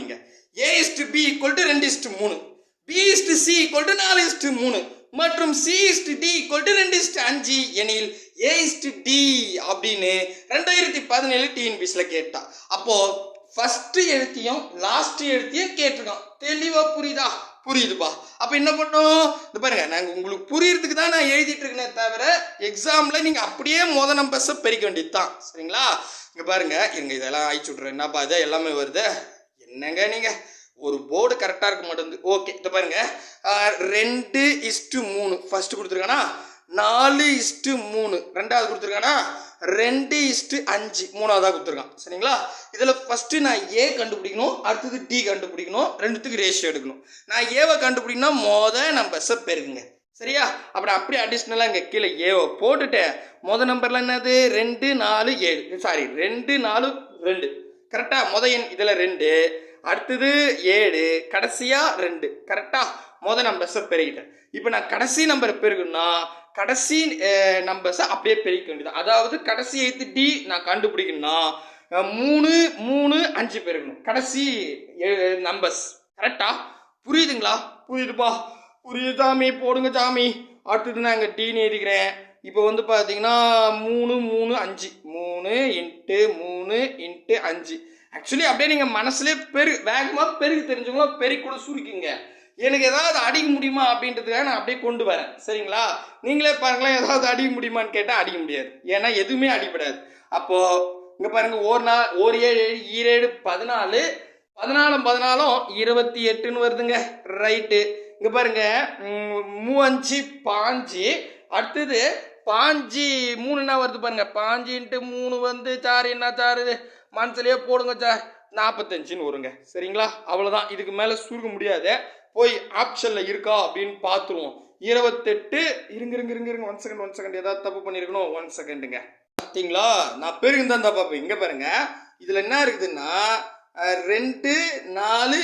நீங்க A is to B equal to ரெண்டு is to மூணு. B is to C equal to நாலு is to மூணு. மற்றும் C is to D equal to ரெண்டு இஸ்டு அஞ்சு எனில் ஏ இஸ்டு டி அப்படின்னு ரெண்டாயிரத்தி பதினேழு டிஎன்பிஎஸ்ல கேட்டா. அப்போ ஃபர்ஸ்ட் எழுத்தியும் லாஸ்ட் எழுத்தியும் கேட்டிருக்கான். தெளிவா புரியுதா? புரியுதுப்பா. அப்ப என்ன பண்ணோம்? இந்த பாருங்க நாங்க உங்களுக்கு புரியறதுக்கு தான் நான் எழுதிட்டு இருக்கேனே தவிர எக்ஸாம்ல நீங்க அப்படியே முத நம்பர்ஸை பெருக்க வேண்டியது தான் சரிங்களா? இங்க பாருங்க இருங்க இதெல்லாம் அழிச்சு விட்றேன் என்னப்பா இது எல்லாமே வருது? என்னங்க நீங்க? ஒரு போர்டு கரெக்டாக இருக்க மாட்டேங்குது. ஓகே இதை பாருங்க. ரெண்டு இஸ்டு மூணு. ஃபர்ஸ்ட் கொடுத்துருக்கானா? நாலு இஸ்டு மூணு. ரெண்டாவது கொடுத்துருக்கானா? ரெண்டு இஸ்டு அஞ்சு. மூணாவதாக கொடுத்துருக்கான். சரிங்களா? இதில் ஃபஸ்ட்டு நான் ஏ கண்டுபிடிக்கணும். அடுத்தது டி கண்டுபிடிக்கணும். ரெண்டுத்துக்கு ரேஷியோ எடுக்கணும். நான் ஏவை கண்டுபிடிக்கணும் மொத நம்ம பெருக்குங்க. சரியா? அப்புறம் அப்படியே அடிஷ்னலாக இங்கே கீழே ஏவை போட்டுட்டேன். மொதல் நம்பரில் என்னது? ரெண்டு நாலு ஏழு. சாரி ரெண்டு நாலு ரெண்டு. கரெக்டாக முத எண் இதில் ரெண்டு. அடுத்தது ஏழு கடைசியாக ரெண்டு. கரெக்டாக முத நம்பர்ஸை பெருகிட்டேன் இப்போ நான் கடைசி நம்பரை பெருகுன்னா கடைசி நம்பர்ஸை அப்படியே பெருக்க வேண்டியது அதாவது கடைசி எழுத்து டி நான் கண்டுபிடிக்கணும்னா மூணு மூணு அஞ்சு பெருகணும். கடைசி நம்பர்ஸ் கரெக்டா புரியுதுங்களா? புரியுதுப்பா? புரியுது சாமி. போடுங்க சாமி. அடுத்தது நான் இங்கே டீன்னு எழுதிக்கிறேன். இப்போ வந்து பார்த்தீங்கன்னா மூணு மூணு அஞ்சு. மூணு இன்ட்டு மூணு இன்ட்டு அஞ்சு. ஆக்சுவலி அப்படியே நீங்கள் மனசுலேயே பெரு வேகமாக பெருகு தெரிஞ்சவங்களும் பெருகி கூட சுருக்கிங்க. எனக்கு ஏதாவது அடிக்க முடியுமா அப்படின்றதுக்காக நான் அப்படியே கொண்டு வரேன். சரிங்களா? நீங்களே பாருங்களேன் ஏதாவது அடிக்க முடியுமான்னு கேட்டால் அடிக்க முடியாது. ஏன்னா எதுவுமே அடிபடாது. அப்போது இங்கே பாருங்க ஒரு நாள் ஒரு ஏழு ஏழு ஈரேழு பதினாலு. பதினாலும் பதினாலும் இருபத்தி எட்டுன்னு வருதுங்க. ரைட்டு இங்கே பாருங்க மூ மூவஞ்சு பாஞ்சு. அடுத்தது பாஞ்சி மூணு என்ன வருது பாருங்க. பாஞ்சின்ட்டு மூணு வந்து சார் என்ன சார்? இது மனசுலயே போடுங்க சார். நாற்பத்தஞ்சுன்னு வருங்க. சரிங்களா? அவ்வளோதான் இதுக்கு மேலே சுருக்க முடியாது. போய் ஆப்ஷனில் இருக்கா அப்படின்னு பார்த்துருவோம் இருபத்தெட்டு இருங்க இருங்க இருங்க இருங்க. ஒன் செகண்ட் ஒன் செகண்ட் ஏதாவது தப்பு பண்ணியிருக்கணும் ஒன் செகண்டுங்க பார்த்தீங்களா நான் பெருகு தான் பார்ப்பேன் இங்கே பாருங்க. இதில் என்ன இருக்குதுன்னா ரெண்டு நாலு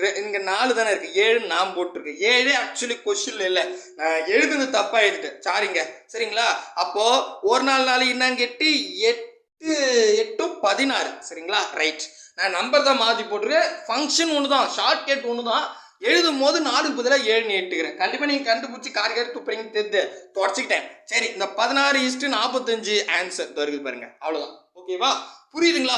ரெ- இங்க நாலு தானே இருக்கு. ஏழு நான் போட்டிருக்கேன் ஏழு ஆக்சுவலி கொஷின் இல்லை. நான் எழுதுனது தப்பா எழுதிட்டேன். சாரிங்க சரிங்களா? அப்போ ஒரு நாள் நாலு என்னன்னு எட்டு எட்டு எட்டும் பதினாறு. சரிங்களா? ரைட் நான் நம்பர் தான் மாற்றி போட்டிருக்கேன். ஃபங்க்ஷன் ஒன்று தான் ஷார்ட் கட் ஒன்று தான் எழுதும் போது நாலு பதிலாக ஏழுன்னு எட்டுக்கிறேன். கண்டிப்பாக நீங்கள் கண்டுபிடிச்சி கார் கேட்டு துப்புறீங்க தெரிந்து தொடச்சிக்கிட்டேன். சரி இந்த பதினாறு இஸ்ட்டு நாற்பத்தஞ்சு ஆன்சர் வருது பாருங்க. அவ்வளோதான் ஓகேவா புரியுதுங்களா?